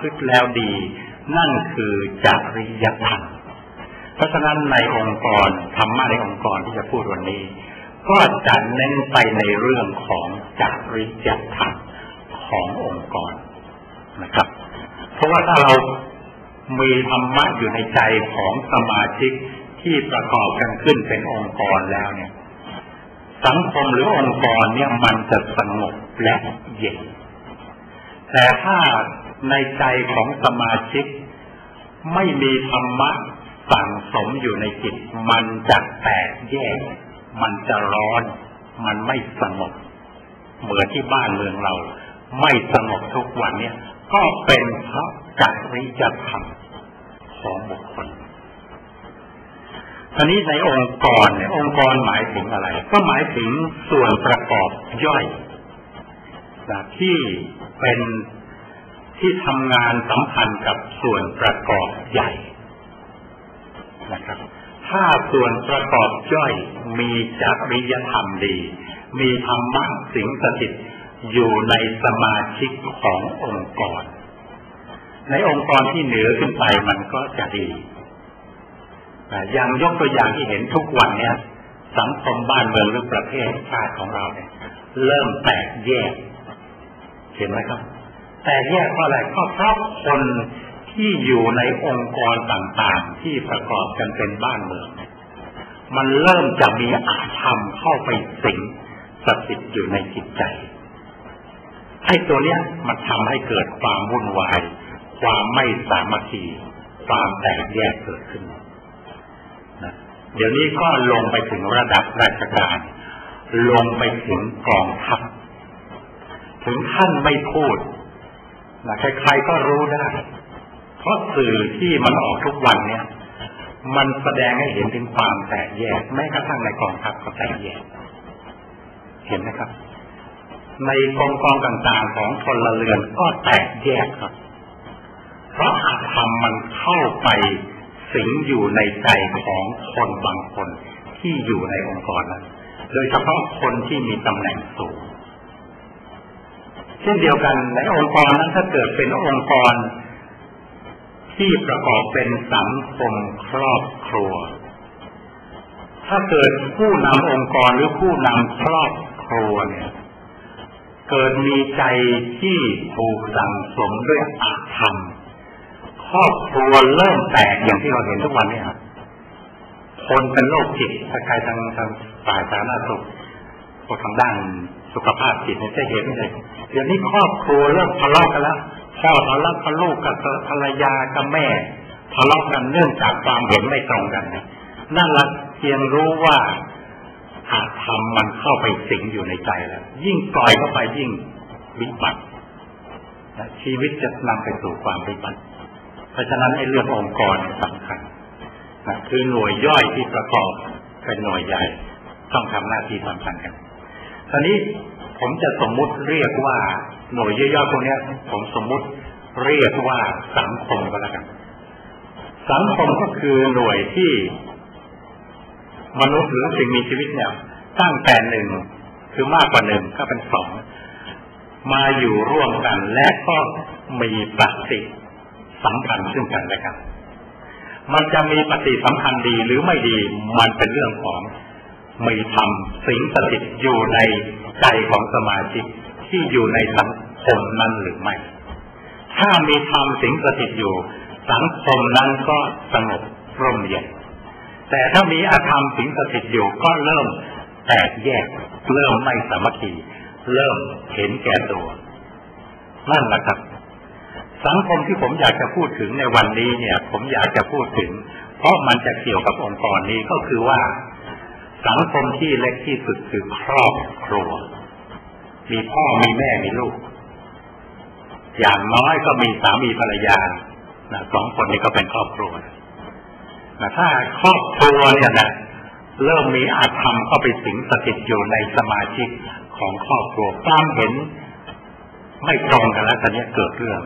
พึ่แล้วดี นั่นคือจริยธรรมเพราะฉะนั้นในองค์กรธรรมะในองค์กรที่จะพูดวันนี้ ก็จะเน้นไปในเรื่องของจริยธรรมขององค์กรนะครับ เพราะว่าถ้าเรามีธรรมะอยู่ในใจของสมาชิกที่ประกอบกันขึ้นเป็นองค์กรแล้วเนี่ย สังคมหรือองค์กรเนี่ยมันจะสงบและเย็นแต่ถ้า ในใจของสมาชิก ไม่มีธรรมะสั่งสมอยู่ในจิต มันจะแตกแยก มันจะร้อน มันไม่สงบ เหมือนที่บ้านเมืองเรา ไม่สงบทุกวันเนี่ย ก็เป็นเพราะจริยธรรมของบุคคลทีนี้ในองค์กรเนี่ยองค์กรหมายถึงอะไร ก็หมายถึงส่วนประกอบย่อยนะที่เป็น ที่ทำงานสัมพันธ์กับส่วนประกอบใหญ่นะครับถ้าส่วนประกอบย่อยมีจริยธรรมดี มีธรรมะสิงสถิตอยู่ในสมาชิกขององค์กร ในองค์กรที่เหนือขึ้นไปมันก็จะดีอย่างยกตัวอย่างที่เห็นทุกวันเนี้ยสังคมบ้านเมืองหรือประเทศชาติของเราเนี่ย เริ่มแตกแยก เห็นไหมครับ แตกแยกเพราะอะไรก็เพราะคนที่อยู่ในองค์กรต่างๆ ที่ประกอบกันเป็นบ้านเมือง มันเริ่มจะมีอาธรรมเข้าไปสิงสถิตอยู่ในจิตใจไอ้ตัวเนี้ยมันทำให้เกิดความวุ่นวาย ความไม่สามัคคีความแตกแยกเกิดขึ้นเดี๋ยวนี้ก็ลงไปถึงระดับราชการ ลงไปถึงกองทัพถึงท่านไม่พูด นะใครๆก็รู้ได้ เพราะสื่อที่มันออกทุกวันเนี่ย มันแสดงให้เห็นถึงความแตกแยกแม้กระทั่งในกองทัพก็แตกแยก เห็นไหมครับ ในกองกองต่างๆของพลเรือนก็แตกแยกครับ เพราะอาธรรมมันเข้าไปสิงอยู่ในใจของคนบางคนที่อยู่ในองค์กรนั้น โดยเฉพาะคนที่มีตำแหน่งสูง เช่นเดียวกันในองค์กรนั้นถ้าเกิดเป็นองค์กร ที่ประกอบเป็นสังคมครอบครัว ถ้าเกิดผู้นำองค์กรหรือผู้นำครอบครัวเนี่ย เกิดมีใจที่ถูกสั่งสมด้วยอาธรรมครอบครัวเริ่มแตกอย่างที่เราเห็นทุกวันนี้ครับคนเป็นโรคจิตถ้าใครทางทางฝ่ายสาธารณสุขพวกทางด้านสุขภาพจิตจะเห็นเลย เดี๋ยวนี้ครอบครัวเริ่มทะเลาะกันแล้วพ่อทะเลาะกับลูกกับภรรยากับแม่ทะเลาะกันเนื่องจากความเห็นไม่ตรงกันนั่นละเพียงรู้ว่าอาธรรมมันเข้าไปสิงอยู่ในใจแล้ว ยิ่งปล่อยเข้าไปยิ่งวิบัติชีวิตจะนำไปสู่ความวิบัติ เพราะฉะนั้นไอ้เรื่ององค์กรสำคัญนะคือหน่วยย่อยที่ประกอบเป็นหน่วยใหญ่ ต้องทำหน้าที่สำคัญกัน ตอนนี้ ผมจะสมมุติเรียกว่าหน่วยย่อยๆพวกนี้ผมสมมุติเรียกว่าสังคมก็แล้วกัน สังคมก็คือหน่วยที่มนุษย์หรือสิ่งมีชีวิตเนี่ยตั้งแต่หนึ่งคือมากกว่าหนึ่งก็เป็นสองมาอยู่ร่วมกัน และก็มีปฏิสัมพันธ์ซึ่งกันและกัน มันจะมีปฏิสัมพันธ์ดีหรือไม่ดี มันเป็นเรื่องของมีธรรมสิงสถิตอยู่ใน ใจของสมาชิกที่อยู่ในสังคมนั้นหรือไม่ ถ้ามีธรรมสิงสถิตอยู่ สังคมนั้นก็สงบร่มเย็น แต่ถ้ามีอธรรมสิงสถิตอยู่ก็เริ่มแตกแยก เริ่มไม่สามัคคี เริ่มเห็นแก่ตัว นั่นแหละครับ สังคมที่ผมอยากจะพูดถึงในวันนี้เนี่ย ผมอยากจะพูดถึง เพราะมันจะเกี่ยวกับองค์กรนี้ก็คือว่า สังคมที่เล็กที่สุดคือครอบครัว มีพ่อมีแม่มีลูก อย่างน้อยก็มีสามีภรรยานะสองคนนี้ก็เป็นครอบครัวนะถ้าครอบครัวเนี่ยนะเริ่มมีอาธรรมเข้าไปสิงสถิตอยู่ในสมาชิกของครอบครัวความเห็นไม่ตรงกันแล้วตอนนี้เกิดเรื่อง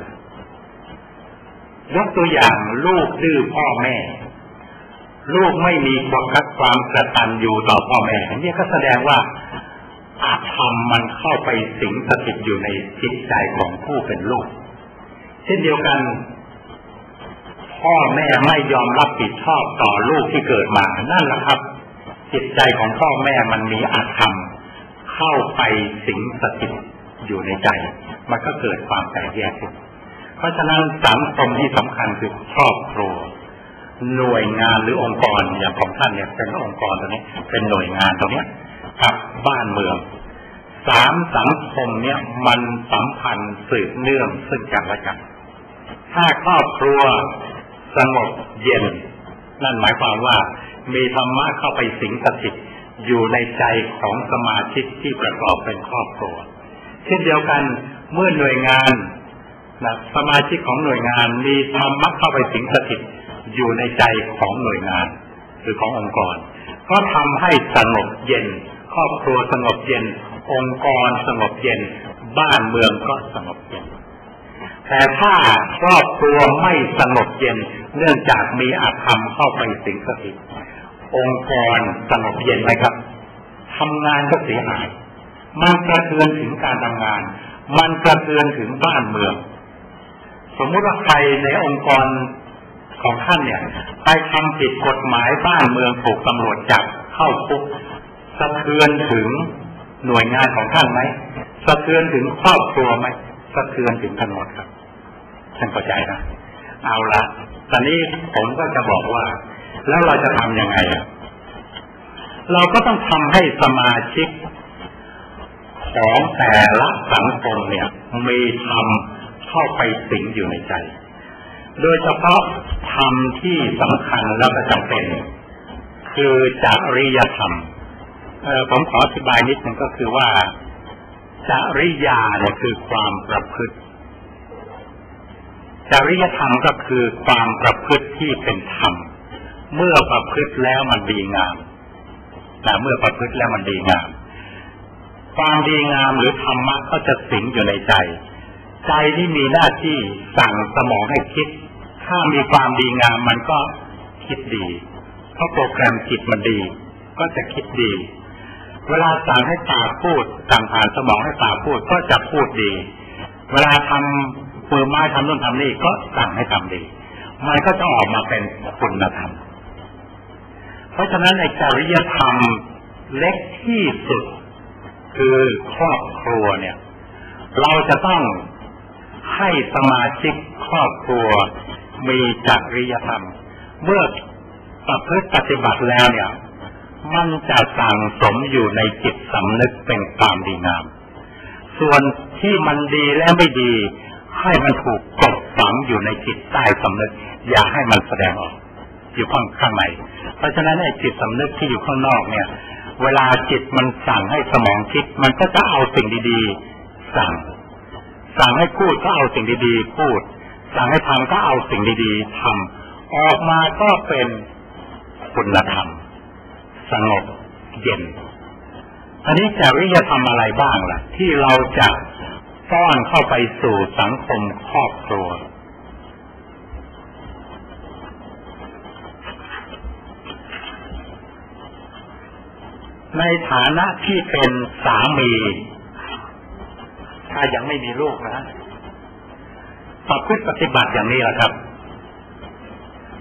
ยกตัวอย่างลูกดื้อพ่อแม่ ลูกไม่มีความรักความกระตันอยู่ต่อพ่อแม่นี่ก็แสดงว่าอาธรรมมันเข้าไปสิงสถิตอยู่ในจิตใจของผู้เป็นลูก เช่นเดียวกัน พ่อแม่ไม่ยอมรับผิดชอบต่อลูกที่เกิดมานั่นแหละครับ จิตใจของพ่อแม่มันมีอาธรรมเข้าไปสิงสถิตอยู่ในใจ มันก็เกิดความแตกแยกเพราะฉะนั้นสังคมที่สำคัญคือครอบครัว หน่วยงานหรือองค์กรอย่างของท่านเนี่ย เป็นองค์กรตัวนี้เป็นหน่วยงานตรงนี้กับบ้านเมืองสามสังคมเนี่ยมันสัมพันธ์สืบเนื่องซึ่งกันและกัน ถ้าครอบครัวสงบเย็น นั่นหมายความว่ามีธรรมะเข้าไปสิงสถิตอยู่ในใจของสมาชิกที่ประกอบเป็นครอบครัว เช่นเดียวกันเมื่อหน่วยงานนะสมาชิกของหน่วยงานมีธรรมะเข้าไปสิงสถิต อยู่ในใจของหน่วยงาน หรือขององค์กร ก็ทำให้สงบเย็น ครอบครัวสงบเย็น องค์กรสงบเย็น บ้านเมืองก็สงบเย็น แต่ถ้าครอบครัวไม่สงบเย็น เนื่องจากมีอาธรรมเข้าไปสิงสถิตองค์กรสงบเย็นไหมครับทำงานก็เสียหาย มันกระเทือนถึงการทำงาน มันกระเทือนถึงบ้านเมือง สมมติว่าใครในองค์กร ของท่านเนี่ยไปทำผิดกฎหมายบ้านเมืองถูกตำรวจจับเข้าคุกสะเทือนถึงหน่วยงานของท่านไหมสะเทือนถึงครอบครัวไหมสะเทือนถึงทั้งหมดครับท่านเข้าใจนะเอาละตอนนี้ผมก็จะบอกว่า แล้วเราจะทํำยังไงอะเราก็ต้องทำให้สมาชิกของแต่ละสังคมเนี่ยมีธรรมเข้าไปสิงอยู่ในใจ โดยเฉพาะ ธรรมที่สำคัญแล้วก็จำเป็น คือจริยธรรมเออผมขออธิบายนิดนึงก็คือว่าจริยาเนี่ยคือความประพฤติ จริยธรรมก็คือความประพฤติที่เป็นธรรม เมื่อประพฤติแล้วมันดีงามแต่เมื่อประพฤติแล้วมันดีงาม ความดีงามหรือธรรมะก็จะสิงอยู่ในใจ ใจที่มีหน้าที่สั่งสมองให้คิด ถ้ามีความดีงามมันก็คิดดีเพราะโปรแกรมจิตมันดี ก็จะคิดดี เวลาสั่งให้ปากพูดสั่งผ่านสมองให้ปากพูดก็จะพูดดี เวลาทำปืนไม้ทำนู่นทำนี่ก็สั่งให้ทำดี มันก็จะออกมาเป็นคุณธรรม เพราะฉะนั้นในจริยธรรมเล็กที่สุด คือครอบครัวเนี่ย เราจะต้องให้สมาชิกครอบครัว มีจริยธรรม เมื่อประพฤติปฏิบัติแล้วเนี่ย มันจะสั่งสมอยู่ในจิตสำนึกเป็นความดีงาม ส่วนที่มันดีและไม่ดี ให้มันถูกกดฝังอยู่ในจิตใต้สำนึก อย่าให้มันแสดงออก อยู่ข้างข้างในเพราะฉะนั้นไอ้จิตสำนึกที่อยู่ข้างนอกเนี่ย เวลาจิตมันสั่งให้สมองคิด มันก็จะเอาสิ่งดี ๆ สั่งสั่งให้พูดก็เอาสิ่งดีๆพูด สั่งให้ทำก็เอาสิ่งดีๆทำออกมาก็เป็นคุณธรรมสงบเย็นอันนี้จริยธรรมอะไรบ้างล่ะ ที่เราจะต้อนเข้าไปสู่สังคมครอบครัวในฐานะที่เป็นสามี ถ้ายังไม่มีลูกนะ ประพฤติปฏิบัติอย่างนี้แหละครับ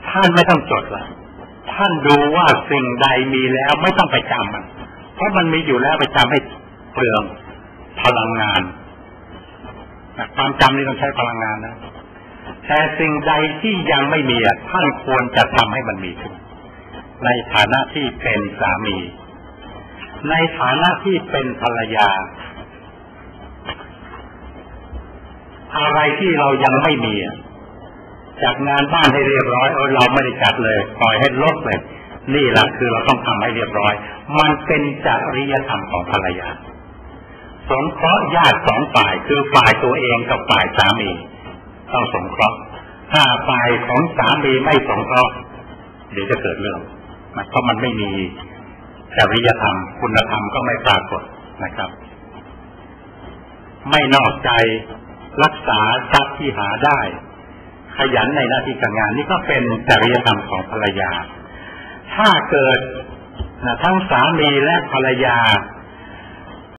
ท่านไม่ต้องจดละท่านดูว่าสิ่งใดมีแล้วไม่ต้องไปจำมัน เพราะมันมีอยู่แล้วไปจำให้เปลืองพลังงานความจำนี่ต้องใช้พลังงานนะแต่สิ่งใดที่ยังไม่มีท่านควรจะทำให้มันมีขึ้นในฐานะที่เป็นสามี ในฐานะที่เป็นภรรยา อะไรที่เรายังไม่มีจัดงานบ้านให้เรียบร้อยเราไม่ได้จัดเลยปล่อยให้ลกเลย นี่แหละคือเราต้องทำให้เรียบร้อย มันเป็นจริยธรรมของภรรยาสงเคราะห์ญาติสองฝ่ายคือฝ่ายตัวเองกับฝ่ายสามีต้องสงเคราะห์ถ้าฝ่ายของสามีไม่สงเคราะห์เดี๋ยวจะเกิดเรื่องเพราะมันไม่มีจริยธรรม คุณธรรมก็ไม่ปรากฏนะครับ ไม่นอกใจ รักษาทรัพย์ที่หาได้ ขยันในหน้าที่การงานนี่ก็เป็นจริยธรรมของภรรยา ถ้าเกิดทั้งสามีและภรรยา